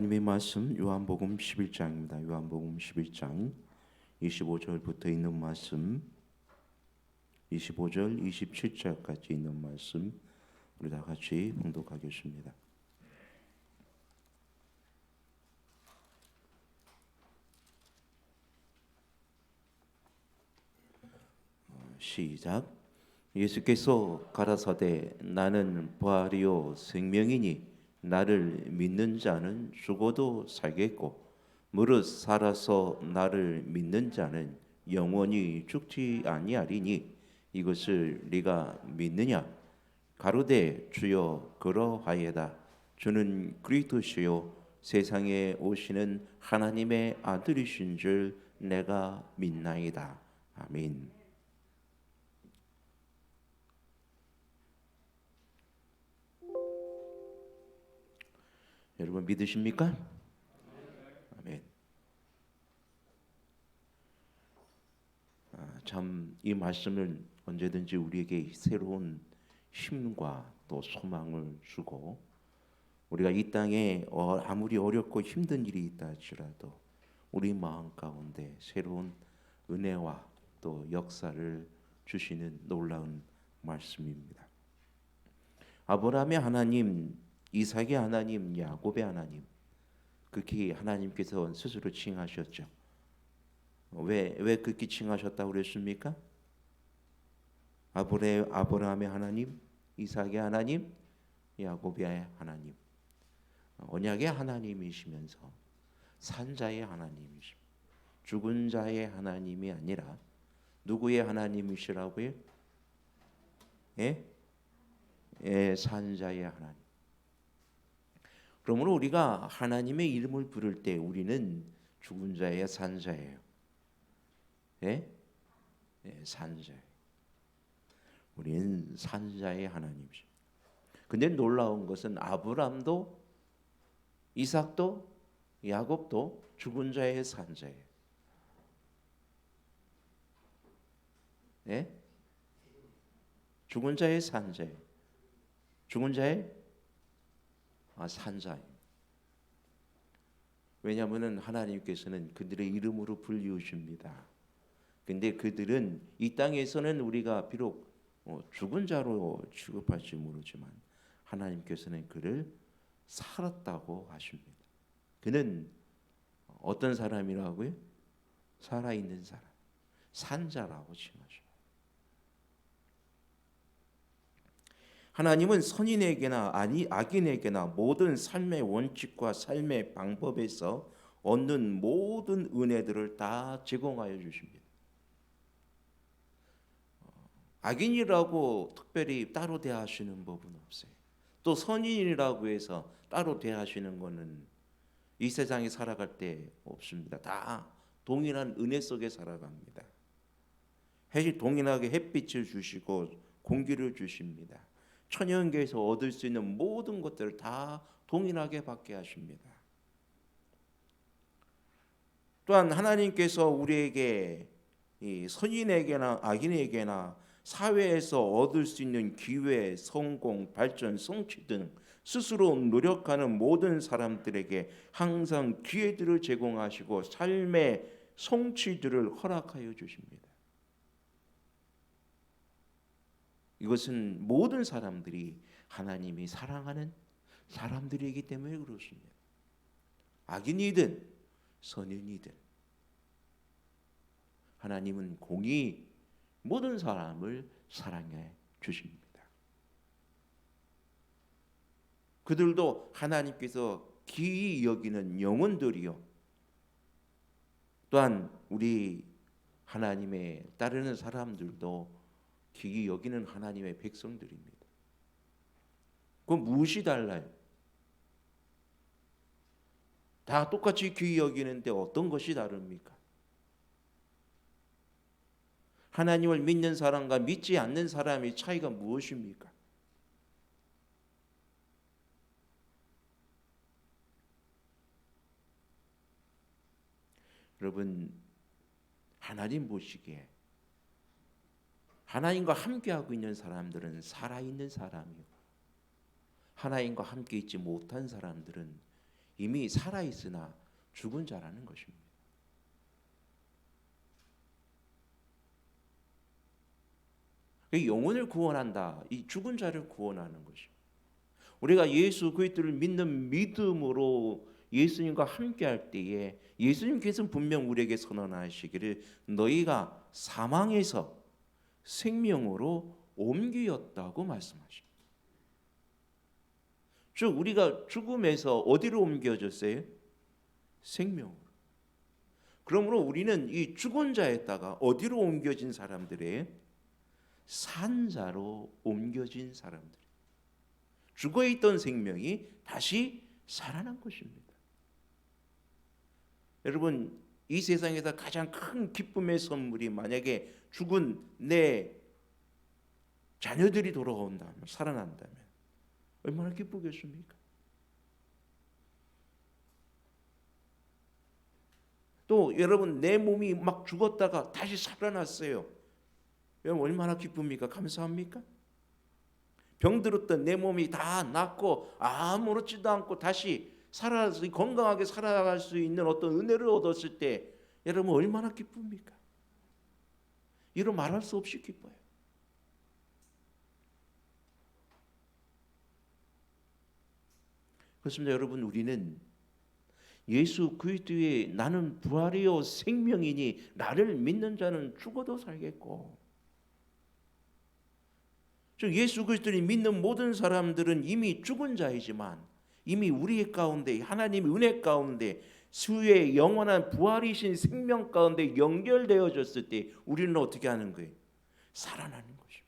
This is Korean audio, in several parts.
하나님의 말씀 요한복음 11장입니다. 요한복음 11장 25절부터 있는 말씀 25절 27절까지 있는 말씀 우리 다 같이 봉독하겠습니다. 어, 시작 예수께서 가라사대 나는 부활이요 생명이니 나를 믿는 자는 죽어도 살겠고 무릇 살아서 나를 믿는 자는 영원히 죽지 아니하리니 이것을 네가 믿느냐? 가로되 주여 그러하여다. 주는 그리스도시요 세상에 오시는 하나님의 아들이신 줄 내가 믿나이다. 아멘. 여러분 믿으십니까? 아멘. 아, 참이 말씀을 언제든지 우리에게 새로운 힘과 또 소망을 주고 우리가 이 땅에 어, 아무리 어렵고 힘든 일이 있다 할지라도 우리 마음 가운데 새로운 은혜와 또 역사를 주시는 놀라운 말씀입니다. 아브라함의 하나님 이삭의 하나님, 야곱의 하나님, 그렇게 하나님께서 스스로 칭하셨죠. 왜, 왜 그렇게 칭하셨다고 그랬습니까? 아브레, 아브라함의 하나님, 이삭의 하나님, 야곱의 하나님, 언약의 하나님이시면서 산자의 하나님이십니다. 죽은 자의 하나님이 아니라 누구의 하나님이시라고요? 예? 예, 산자의 하나님. 그러므로 우리가 하나님의 이름을 부를 때 우리는 죽은 자의 산자예요. 예? 예, 산자. 우리는 산자의 하나님이죠. 근데 놀라운 것은 아브람도 이삭도 야곱도 죽은 자의 산자예요. 예? 죽은 자의 산자예요. 죽은 자의 아, 산자입니다. 왜냐하면 하나님께서는 그들의 이름으로 불리우십니다. 근데 그들은 이 땅에서는 우리가 비록 어, 죽은 자로 취급할지 모르지만 하나님께서는 그를 살았다고 하십니다. 그는 어떤 사람이라고요? 살아있는 사람, 산자라고 칭하십니다. 하나님은 선인에게나 아니 악인에게나 모든 삶의 원칙과 삶의 방법에서 얻는 모든 은혜들을 다 제공하여 주십니다. 악인이라고 특별히 따로 대하시는 법은 없어요. 또 선인이라고 해서 따로 대하시는 것은 이 세상에 살아갈 때 없습니다. 다 동일한 은혜 속에 살아갑니다. 해 동일하게 햇빛을 주시고 공기를 주십니다. 천연계에서 얻을 수 있는 모든 것들을 다 동일하게 받게 하십니다. 또한 하나님께서 우리에게 선인에게나 악인에게나 사회에서 얻을 수 있는 기회, 성공, 발전, 성취 등 스스로 노력하는 모든 사람들에게 항상 기회들을 제공하시고 삶의 성취들을 허락하여 주십니다. 이것은 모든 사람들이 하나님이 사랑하는 사람들이기 때문에 그렇습니다. 악인이든 선인이든 하나님은 공이 모든 사람을 사랑해 주십니다. 그들도 하나님께서 기이 여기는 영혼들이요. 또한 우리 하나님의 따르는 사람들도 기이 여기는 하나님의 백성들입니다. 그 무엇이 달라요? 다 똑같이 귀히 여기는데 어떤 것이 다릅니까? 하나님을 믿는 사람과 믿지 않는 사람의 차이가 무엇입니까? 여러분 하나님 보시기에 하나님과 함께하고 있는 사람들은 살아있는 사람이요. 하나님과 함께 있지 못한 사람들은 이미 살아 있으나 죽은 자라는 것입니다. 그 영혼을 구원한다. 이 죽은 자를 구원하는 것입니다. 우리가 예수 그리스도를 믿는 믿음으로 예수님과 함께할 때에 예수님께서는 분명 우리에게 선언하시기를 너희가 사망에서 생명으로 옮기었다고 말씀하십니다. 즉 우리가 죽음에서 어디로 옮겨졌어요? 생명으로. 그러므로 우리는 이 죽은 자에다가 어디로 옮겨진 사람들의 산자로 옮겨진 사람들. 죽어 있던 생명이 다시 살아난 것입니다. 여러분 이 세상에서 가장 큰 기쁨의 선물이 만약에 죽은 내 자녀들이 돌아온다면 살아난다면 얼마나 기쁘겠습니까? 또 여러분 내 몸이 막 죽었다가 다시 살아났어요. 여러분 얼마나 기쁩니까? 감사합니까? 병들었던 내 몸이 다 낫고 아무렇지도 않고 다시 살아 건강하게 살아갈 수 있는 어떤 은혜를 얻었을 때 여러분 얼마나 기쁩니까? 이로 말할 수 없이 기뻐요. 그렇습니다, 여러분. 우리는 예수 그리스도의 나는 부활이요 생명이니 나를 믿는 자는 죽어도 살겠고 즉 예수 그리스도를 믿는 모든 사람들은 이미 죽은 자이지만 이미 우리 가운데 하나님의 은혜 가운데 수의 영원한 부활이신 생명 가운데 연결되어졌을 때 우리는 어떻게 하는 거예요? 살아나는 것입니다.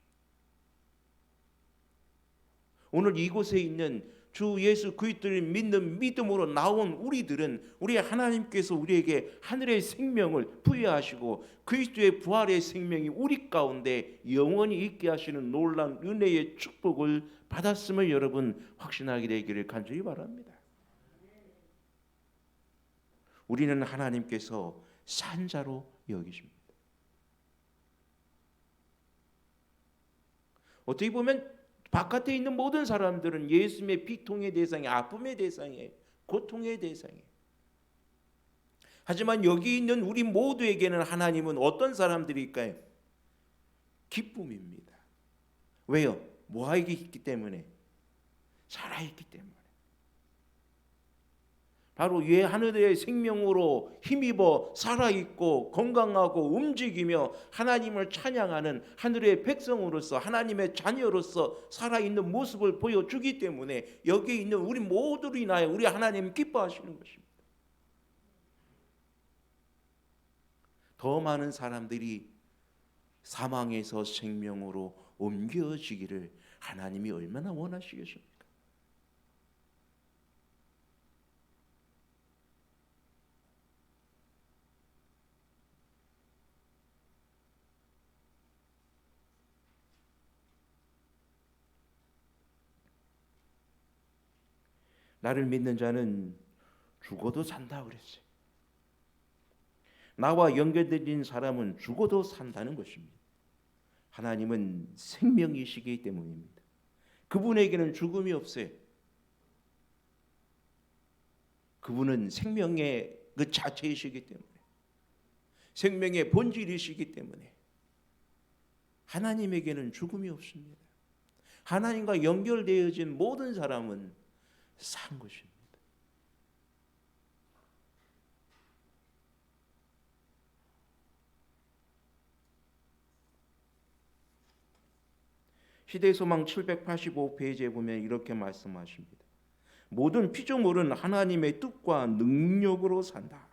오늘 이곳에 있는 주 예수 그리스도를 믿는 믿음으로 나온 우리들은 우리 하나님께서 우리에게 하늘의 생명을 부여하시고 그리스도의 부활의 생명이 우리 가운데 영원히 있게 하시는 놀라운 은혜의 축복을 받았음을 여러분 확신하게 되기를 간절히 바랍니다. 우리는 하나님께서 산자로 여기십니다. 어떻게 보면 바깥에 있는 모든 사람들은 예수님의 비통의 대상이 아픔의 대상이에요. 고통의 대상이에요. 하지만 여기 있는 우리 모두에게는 하나님은 어떤 사람들일까요? 기쁨입니다. 왜요? 뭐하기 있기 때문에 살아있기 때문에. 바로 예 하늘의 생명으로 힘입어 살아 있고 건강하고 움직이며 하나님을 찬양하는 하늘의 백성으로서 하나님의 자녀로서 살아 있는 모습을 보여주기 때문에 여기 있는 우리 모두로 인하여 우리 하나님 기뻐하시는 것입니다. 더 많은 사람들이 사망에서 생명으로 옮겨지기를 하나님이 얼마나 원하시겠습니까? 나를 믿는 자는 죽어도 산다 그랬어요. 나와 연결된 사람은 죽어도 산다는 것입니다. 하나님은 생명이시기 때문입니다. 그분에게는 죽음이 없어요. 그분은 생명의 그 자체이시기 때문에 생명의 본질이시기 때문에 하나님에게는 죽음이 없습니다. 하나님과 연결되어진 모든 사람은 산 것입니다. 시대소망 785페이지에 보면 이렇게 말씀하십니다. 모든 피조물은 하나님의 뜻과 능력으로 산다.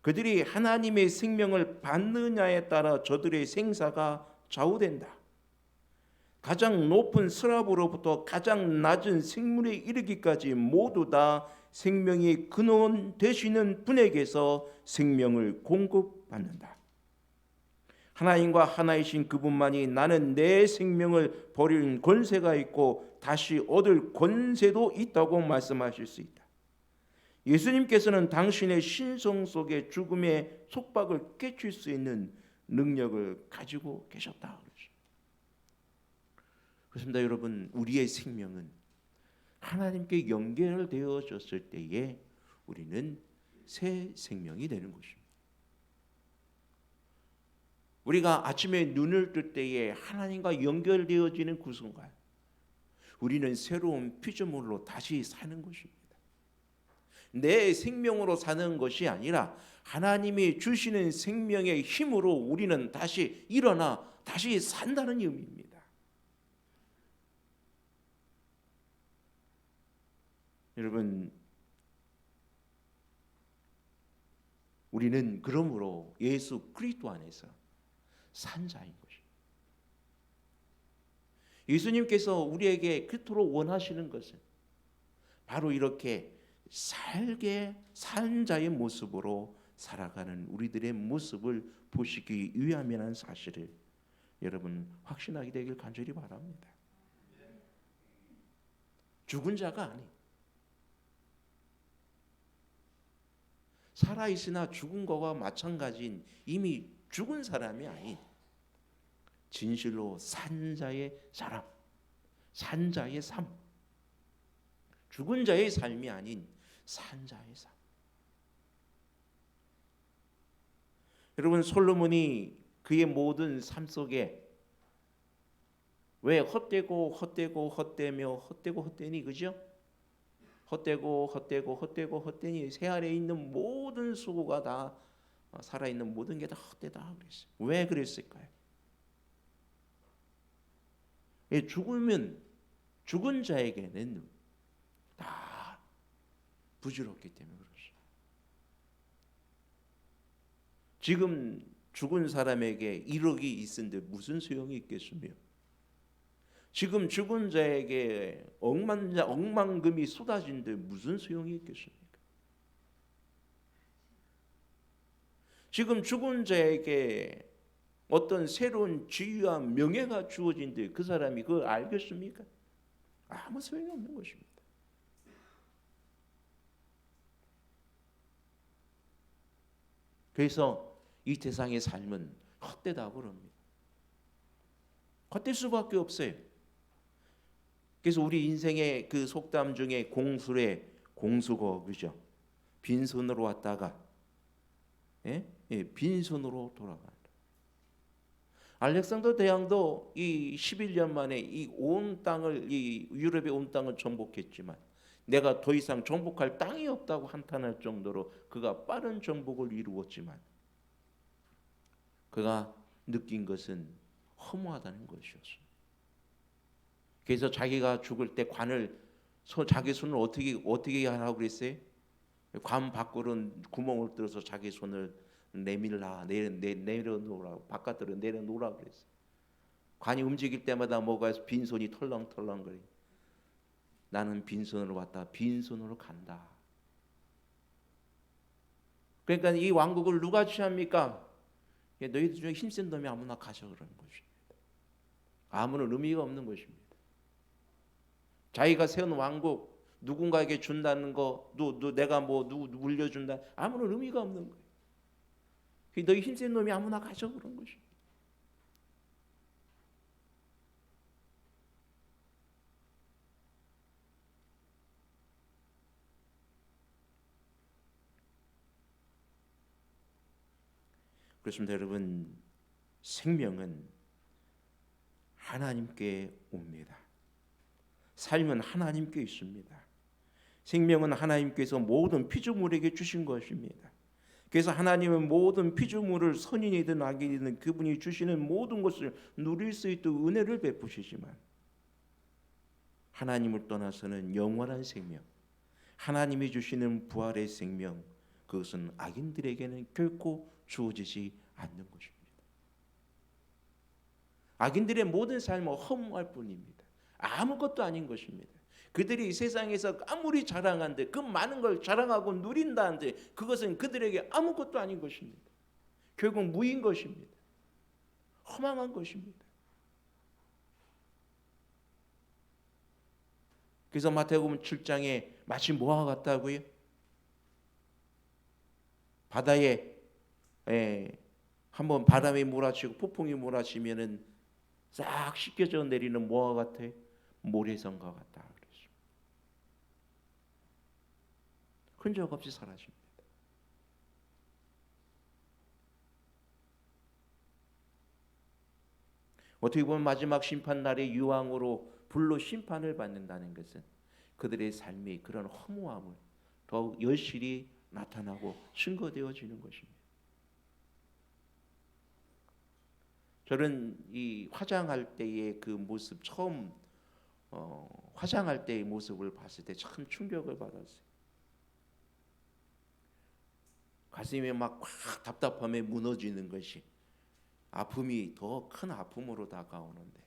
그들이 하나님의 생명을 받느냐에 따라 저들의 생사가 좌우된다. 가장 높은 스랍으로부터 가장 낮은 생물에 이르기까지 모두 다 생명이 근원 되시는 분에게서 생명을 공급받는다. 하나님과 하나이신 그분만이 나는 내 생명을 버리는 권세가 있고 다시 얻을 권세도 있다고 말씀하실 수 있다. 예수님께서는 당신의 신성 속에 죽음의 속박을 깨칠 수 있는 능력을 가지고 계셨다. 그렇습니다, 여러분. 우리의 생명은 하나님께 연결되어졌을 때에 우리는 새 생명이 되는 것입니다. 우리가 아침에 눈을 뜰 때에 하나님과 연결되어지는 그 순간 우리는 새로운 피조물로 다시 사는 것입니다. 내 생명으로 사는 것이 아니라 하나님이 주시는 생명의 힘으로 우리는 다시 일어나 다시 산다는 의미입니다. 여러분 우리는 그러므로 예수 그리스도 안에서 산 자인 것입니다. 예수님께서 우리에게 그토록 원하시는 것은 바로 이렇게 살게 산 자의 모습으로 살아가는 우리들의 모습을 보시기 위함이라는 사실을 여러분 확신하게 되길 간절히 바랍니다. 죽은 자가 아니 살아 있으나 죽은 거와 마찬가지인 이미 죽은 사람이 아닌 진실로 산 자의 사람, 산 자의 삶, 죽은 자의 삶이 아닌 산 자의 삶. 여러분 솔로몬이 그의 모든 삶 속에 왜 헛되고 헛되고 헛되며 헛되고 헛되니 그죠? 헛되고 헛되고 헛되고 헛되니 새 아래에 있는 모든 수고가 다 살아 있는 모든 게 다 헛되다 그랬어요. 왜 그랬을까요? 예, 죽으면 죽은 자에게는 다 부질없기 때문에 그렇죠. 지금 죽은 사람에게 1억이 있는데 무슨 소용이 있겠으며 지금 죽은 자에게 억만 억만금이 쏟아진데 무슨 소용이 있겠습니까? 지금 죽은 자에게 어떤 새로운 지위와 명예가 주어진데 그 사람이 그걸 알겠습니까? 아무 소용이 없는 것입니다. 그래서 이 세상의 삶은 헛되다고 그럽니다. 헛될 수밖에 없어요. 그래서 우리 인생의 그 속담 중에 공술의 공수거 그죠? 빈손으로 왔다가 예? 예, 빈손으로 돌아간다. 알렉산더 대왕도 이 11년 만에 이 온 땅을 이 유럽의 온 땅을 정복했지만 내가 더 이상 정복할 땅이 없다고 한탄할 정도로 그가 빠른 정복을 이루었지만 그가 느낀 것은 허무하다는 것이었어. 그래서 자기가 죽을 때 관을 자기 손을 어떻게 어떻게 하라고 그랬어요? 관 밖으로 구멍을 뚫어서 자기 손을 내밀라 내려 내려놓으라 바깥으로 내려놓으라 그랬어. 관이 움직일 때마다 뭐가 빈 손이 털렁털렁 거리. 나는 빈 손으로 왔다. 빈 손으로 간다. 그러니까 이 왕국을 누가 취합니까? 너희들 중에 힘센 놈이 아무나 가져 그러는 것입니다. 아무런 의미가 없는 것입니다. 자기가 세운 왕국 누군가에게 준다는 거, 누, 누, 내가 뭐 누구 물려준다 아무런 의미가 없는 거예요. 너희 힘센 놈이 아무나 가져 그런 것이. 그렇습니다, 여러분. 생명은 하나님께 옵니다. 삶은 하나님께 있습니다. 생명은 하나님께서 모든 피조물에게 주신 것입니다. 그래서 하나님은 모든 피조물을 선인이든 악인이든 그분이 주시는 모든 것을 누릴 수 있도록 은혜를 베푸시지만 하나님을 떠나서는 영원한 생명, 하나님이 주시는 부활의 생명, 그것은 악인들에게는 결코 주어지지 않는 것입니다. 악인들의 모든 삶은 허무할 뿐입니다. 아무것도 아닌 것입니다. 그들이 이 세상에서 아무리 자랑한데 그 많은 걸 자랑하고 누린다는데 그것은 그들에게 아무것도 아닌 것입니다. 결국 무인 것입니다. 허망한 것입니다. 그래서 마태복음 7장에 마치 뭐와 같다고요? 바다에 에, 한번 바람이 몰아치고 폭풍이 몰아치면은 싹 씻겨져 내리는 뭐와 같아요? 모래성과 같다. 흔적 없이 사라집니다. 어떻게 보면 마지막 심판 날의 유황으로 불로 심판을 받는다는 것은 그들의 삶이 그런 허무함을 더욱 여실히 나타나고 증거되어지는 것입니다. 저는 이 화장할 때의 그 모습 처음 어, 화장할 때의 모습을 봤을 때 참 충격을 받았어요. 가슴이 막 확 답답함에 무너지는 것이 아픔이 더 큰 아픔으로 다가오는데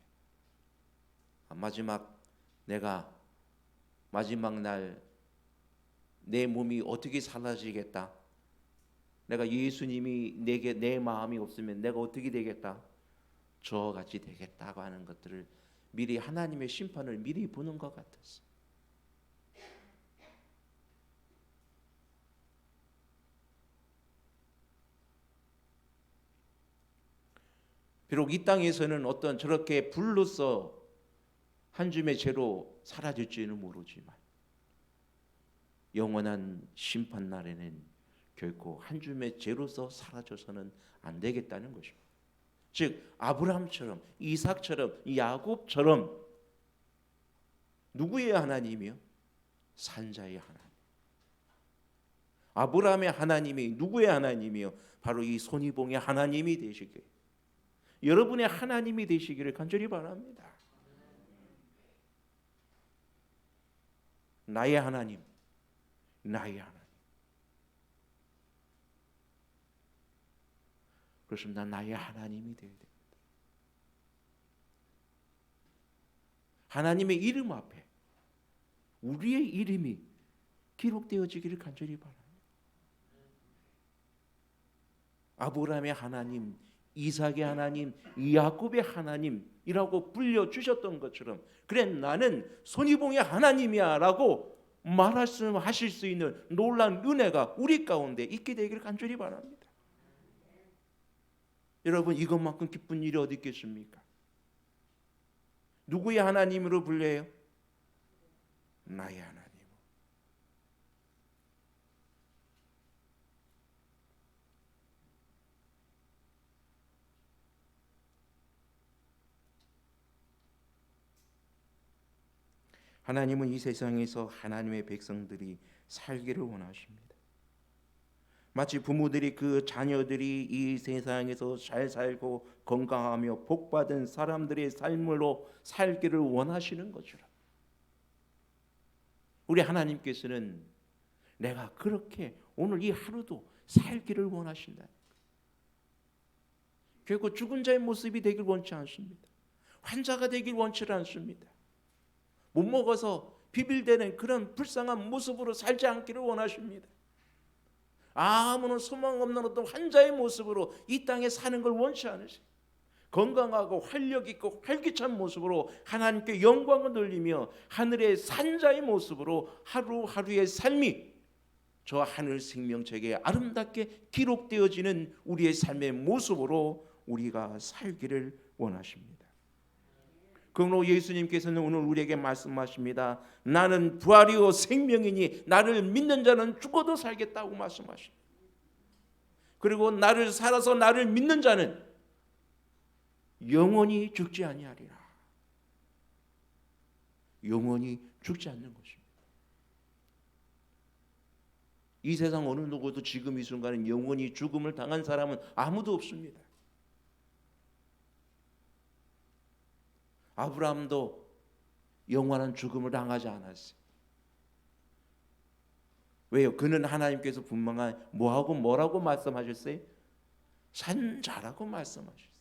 마지막 내가 마지막 날 내 몸이 어떻게 사라지겠다. 내가 예수님이 내게 내 마음이 없으면 내가 어떻게 되겠다. 저와 같이 되겠다고 하는 것들을 미리 하나님의 심판을 미리 보는 것 같았어. 비록 이 땅에서는 어떤 저렇게 불로서 한 줌의 죄로 사라질지는 모르지만 영원한 심판 날에는 결코 한 줌의 죄로서 사라져서는 안 되겠다는 것입니다. 즉 아브라함처럼 이삭처럼 야곱처럼 누구의 하나님이요? 산자의 하나님. 아브라함의 하나님이 누구의 하나님이요? 바로 이 손이봉의 하나님이 되시길. 여러분의 하나님이 되시기를 간절히 바랍니다. 나의 하나님, 나의 하나님. 그렇습니다. 나의 하나님이 되어야 됩니다. 하나님의 이름 앞에 우리의 이름이 기록되어지기를 간절히 바랍니다. 아브라함의 하나님, 이삭의 하나님, 야곱의 하나님이라고 불려 주셨던 것처럼 그래 나는 손이봉의 하나님이야라고 말씀하실 수 있는 놀란 은혜가 우리 가운데 있게 되기를 간절히 바랍니다. 여러분 이것만큼 기쁜 일이 어디 있겠습니까? 누구의 하나님으로 불려요? 나의 하나님. 하나님은 이 세상에서 하나님의 백성들이 살기를 원하십니다. 마치 부모들이 그 자녀들이 이 세상에서 잘 살고 건강하며 복받은 사람들의 삶으로 살기를 원하시는 것처럼 우리 하나님께서는 내가 그렇게 오늘 이 하루도 살기를 원하신다. 결코 죽은 자의 모습이 되길 원치 않습니다. 환자가 되길 원치 않습니다. 못 먹어서 비빌대는 그런 불쌍한 모습으로 살지 않기를 원하십니다. 아무런 소망 없는 어떤 환자의 모습으로 이 땅에 사는 걸 원치 않으세요. 건강하고 활력 있고 활기찬 모습으로 하나님께 영광을 돌리며 하늘의 산자의 모습으로 하루하루의 삶이 저 하늘 생명책에 아름답게 기록되어지는 우리의 삶의 모습으로 우리가 살기를 원하십니다. 그러므로 예수님께서는 오늘 우리에게 말씀하십니다. 나는 부활이요 생명이니 나를 믿는 자는 죽어도 살겠다고 말씀하십니다. 그리고 나를 살아서 나를 믿는 자는 영원히 죽지 아니하리라. 영원히 죽지 않는 것입니다. 이 세상 어느 누구도 지금 이 순간은 영원히 죽음을 당한 사람은 아무도 없습니다. 아브라함도 영원한 죽음을 당하지 않았어요. 왜요? 그는 하나님께서 분명한 뭐하고 뭐라고 말씀하셨어요? 산자라고 말씀하셨어요.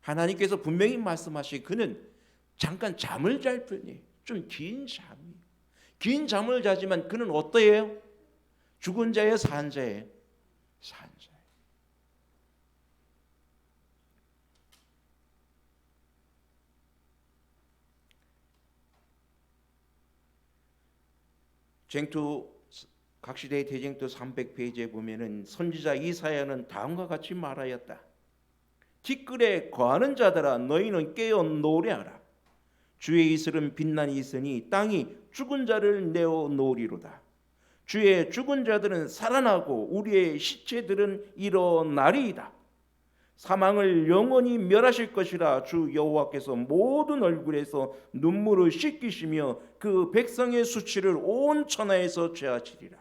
하나님께서 분명히 말씀하시 그는 잠깐 잠을 잘 뿐이에요. 좀 긴 잠이. 긴 잠을 자지만 그는 어떠해요? 죽은 자의 산 자예요. 산 자. 쟁투 각시대의 대쟁투 300페이지에 보면은 선지자 이사야는 다음과 같이 말하였다. 티끌에 거하는 자들아 너희는 깨어 노래하라. 주의 이슬은 빛난이 있으니 땅이 죽은 자를 내어 놓으리로다. 주의 죽은 자들은 살아나고 우리의 시체들은 일어나리이다. 사망을 영원히 멸하실 것이라 주 여호와께서 모든 얼굴에서 눈물을 씻기시며 그 백성의 수치를 온 천하에서 죄하시리라.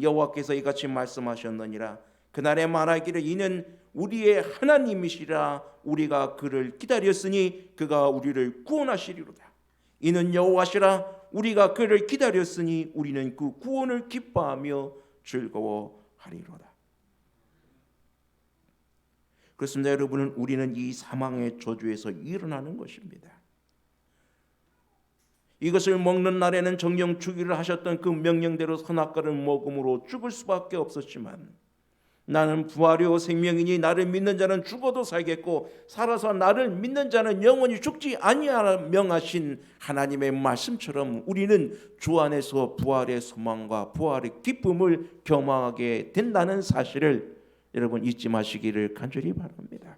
여호와께서 이같이 말씀하셨느니라. 그날에 말하기를 이는 우리의 하나님이시라 우리가 그를 기다렸으니 그가 우리를 구원하시리로다. 이는 여호와시라 우리가 그를 기다렸으니 우리는 그 구원을 기뻐하며 즐거워하리로다. 그렇습니다, 여러분은 우리는 이 사망의 저주에서 일어나는 것입니다. 이것을 먹는 날에는 정령 주기를 하셨던 그 명령대로 선악과를 먹음으로 죽을 수밖에 없었지만 나는 부활이요 생명이니 나를 믿는 자는 죽어도 살겠고 살아서 나를 믿는 자는 영원히 죽지 아니하라 명하신 하나님의 말씀처럼 우리는 주 안에서 부활의 소망과 부활의 기쁨을 경험하게 된다는 사실을 여러분 잊지 마시기를 간절히 바랍니다.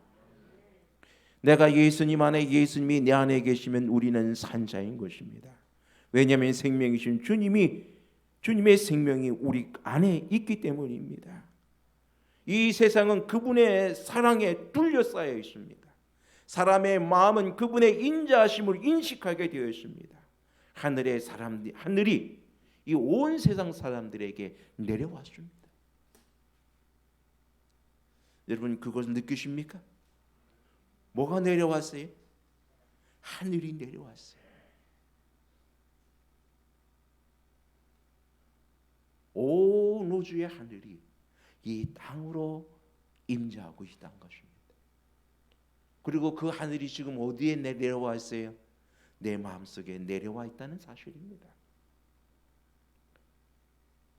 내가 예수님 안에 예수님이 내 안에 계시면 우리는 산자인 것입니다. 왜냐하면 생명이신 주님이 주님의 생명이 우리 안에 있기 때문입니다. 이 세상은 그분의 사랑에 둘러싸여 있습니다. 사람의 마음은 그분의 인자하심을 인식하게 되어 있습니다. 하늘의 사람 하늘이 이 온 세상 사람들에게 내려왔습니다. 여러분 그것을 느끼십니까? 뭐가 내려왔어요? 하늘이 내려왔어요. 온 우주의 하늘이 이 땅으로 임재하고 있다는 것입니다. 그리고 그 하늘이 지금 어디에 내려와 있어요? 내 마음속에 내려와 있다는 사실입니다.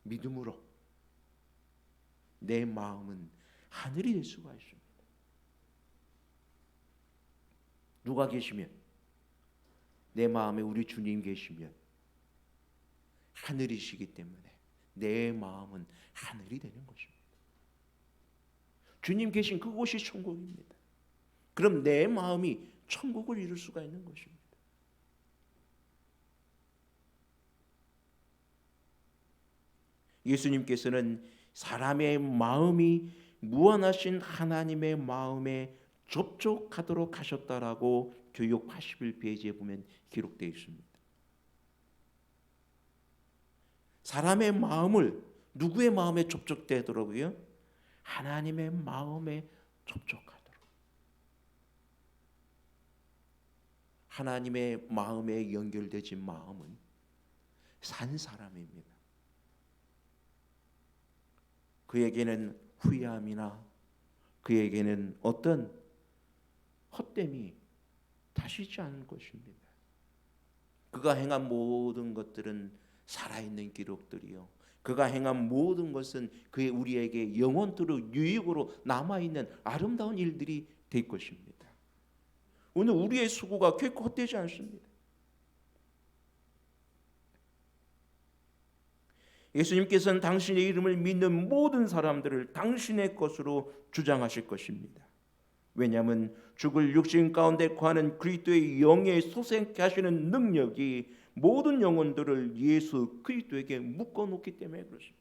믿음으로 내 마음은 하늘이 될 수가 있습니다. 누가 계시면 내 마음에 우리 주님 계시면 하늘이시기 때문에 내 마음은 하늘이 되는 것입니다. 주님 계신 그곳이 천국입니다. 그럼 내 마음이 천국을 이룰 수가 있는 것입니다. 예수님께서는 사람의 마음이 무한하신 하나님의 마음에 접촉하도록 하셨다라고 교육 81페이지에 보면 기록되어 있습니다. 사람의 마음을 누구의 마음에 접촉되더라고요? 하나님의 마음에 접촉하도록. 하나님의 마음에 연결되진 마음은 산 사람입니다. 그에게는 후회함이나 그에게는 어떤 헛됨이 다시지 않을 것입니다. 그가 행한 모든 것들은 살아있는 기록들이요. 그가 행한 모든 것은 그의 우리에게 영원토록 유익으로 남아 있는 아름다운 일들이 될 것입니다. 오늘 우리의 수고가 결코 헛되지 않습니다. 예수님께서는 당신의 이름을 믿는 모든 사람들을 당신의 것으로 주장하실 것입니다. 왜냐하면 죽을 육신 가운데 거하는 그리스도의 영에 소생케 하시는 능력이 모든 영혼들을 예수 그리스도에게 묶어 놓기 때문에 그렇습니다.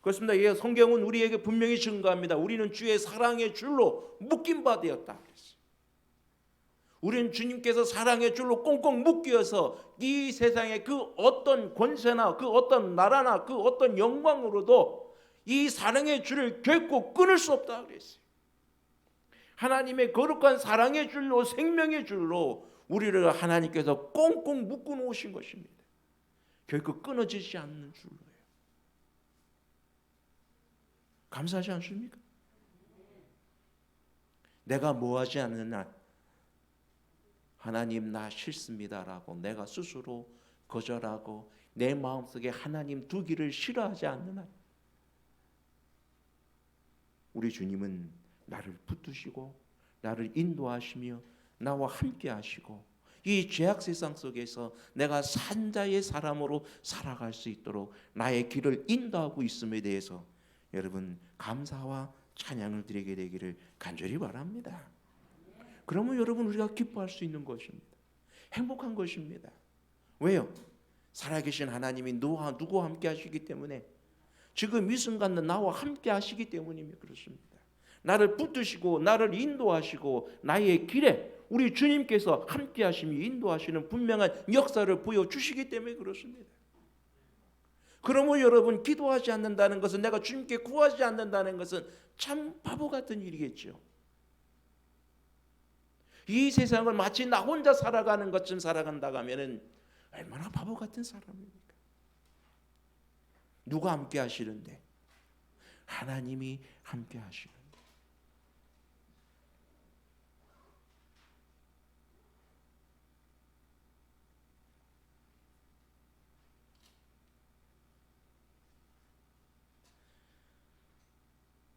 그렇습니다. 예, 성경은 우리에게 분명히 증거합니다. 우리는 주의 사랑의 줄로 묶임 바 되었다. 우리는 주님께서 사랑의 줄로 꽁꽁 묶여서 이 세상의 그 어떤 권세나 그 어떤 나라나 그 어떤 영광으로도 이 사랑의 줄을 결코 끊을 수 없다 그랬어요. 하나님의 거룩한 사랑의 줄로 생명의 줄로 우리를 하나님께서 꽁꽁 묶어 놓으신 것입니다. 결코 끊어지지 않는 줄로예요. 감사하지 않습니까? 내가 뭐 하지 않는 한 하나님 나 싫습니다라고 내가 스스로 거절하고 내 마음속에 하나님 두기를 싫어하지 않는 한 우리 주님은 나를 붙드시고 나를 인도하시며 나와 함께 하시고 이 죄악 세상 속에서 내가 산자의 사람으로 살아갈 수 있도록 나의 길을 인도하고 있음에 대해서 여러분 감사와 찬양을 드리게 되기를 간절히 바랍니다. 그러면 여러분 우리가 기뻐할 수 있는 것입니다. 행복한 것입니다. 왜요? 살아계신 하나님이 누구와 누구와 함께 하시기 때문에 지금 이 순간도 나와 함께 하시기 때문이며 그렇습니다. 나를 붙드시고 나를 인도하시고 나의 길에 우리 주님께서 함께 하심이 인도하시는 분명한 역사를 보여 주시기 때문에 그렇습니다. 그러므로 여러분 기도하지 않는다는 것은 내가 주님께 구하지 않는다는 것은 참 바보 같은 일이겠죠. 이 세상을 마치 나 혼자 살아가는 것처럼 살아간다고 하면은 얼마나 바보 같은 사람입니까? 누가 함께 하시는데? 하나님이 함께 하시는데.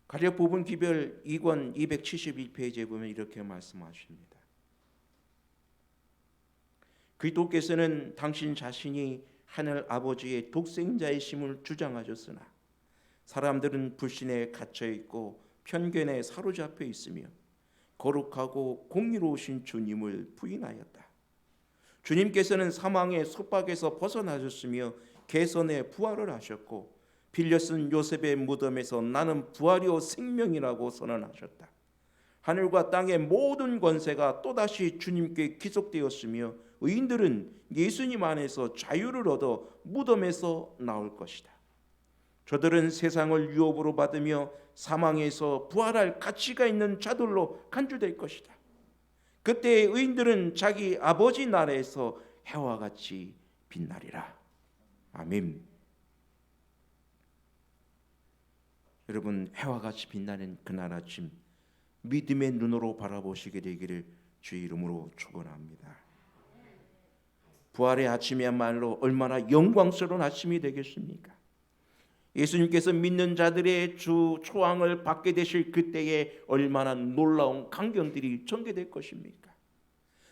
가력 부분 기별 2권 271페이지에 보면 이렇게 말씀하십니다. 그리스도께서는 당신 자신이 하늘 아버지의 독생자의 심을 주장하셨으나 사람들은 불신에 갇혀 있고 편견에 사로잡혀 있으며 거룩하고 공의로우신 주님을 부인하였다. 주님께서는 사망의 속박에서 벗어나셨으며 개선의 부활을 하셨고 빌려 쓴 요셉의 무덤에서 나는 부활이요 생명이라고 선언하셨다. 하늘과 땅의 모든 권세가 또다시 주님께 기속되었으며 의인들은 예수님 안에서 자유를 얻어 무덤에서 나올 것이다. 저들은 세상을 유업으로 받으며 사망에서 부활할 가치가 있는 자들로 간주될 것이다. 그때 의인들은 자기 아버지 나라에서 해와 같이 빛나리라. 아멘. 여러분 해와 같이 빛나는 그날 아침 믿음의 눈으로 바라보시게 되기를 주의 이름으로 축원합니다. 부활의 아침이야말로 얼마나 영광스러운 아침이 되겠습니까? 예수님께서 믿는 자들의 주 초항을 받게 되실 그때에 얼마나 놀라운 광경들이 전개될 것입니까?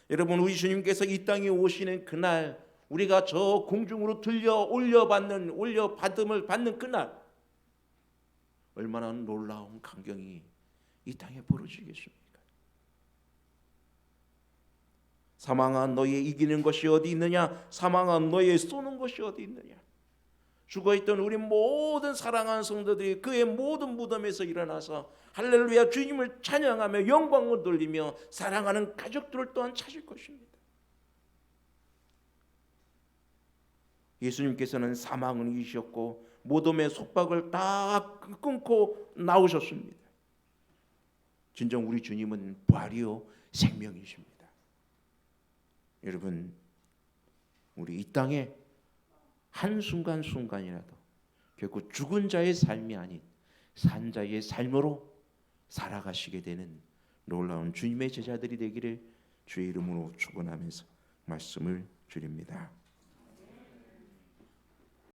여러분 우리 주님께서 이 땅에 오시는 그날 우리가 저 공중으로 들려 올려 받는 올려 받음을 받는 그날 얼마나 놀라운 광경이 이 땅에 벌어지겠습니까? 사망아 너의 이기는 것이 어디 있느냐? 사망아 너의 쏘는 것이 어디 있느냐? 죽어 있던 우리 모든 사랑하는 성도들이 그의 모든 무덤에서 일어나서 할렐루야 주님을 찬양하며 영광을 돌리며 사랑하는 가족들을 또한 찾을 것입니다. 예수님께서는 사망을 이기셨고 무덤의 속박을 다 끊고 나오셨습니다. 진정 우리 주님은 부활이요 생명이십니다. 여러분 우리 이 땅에 한 순간 순간이라도 결국 죽은 자의 삶이 아닌 산 자의 삶으로 살아가시게 되는 놀라운 주님의 제자들이 되기를 주의 이름으로 축원하면서 말씀을 드립니다.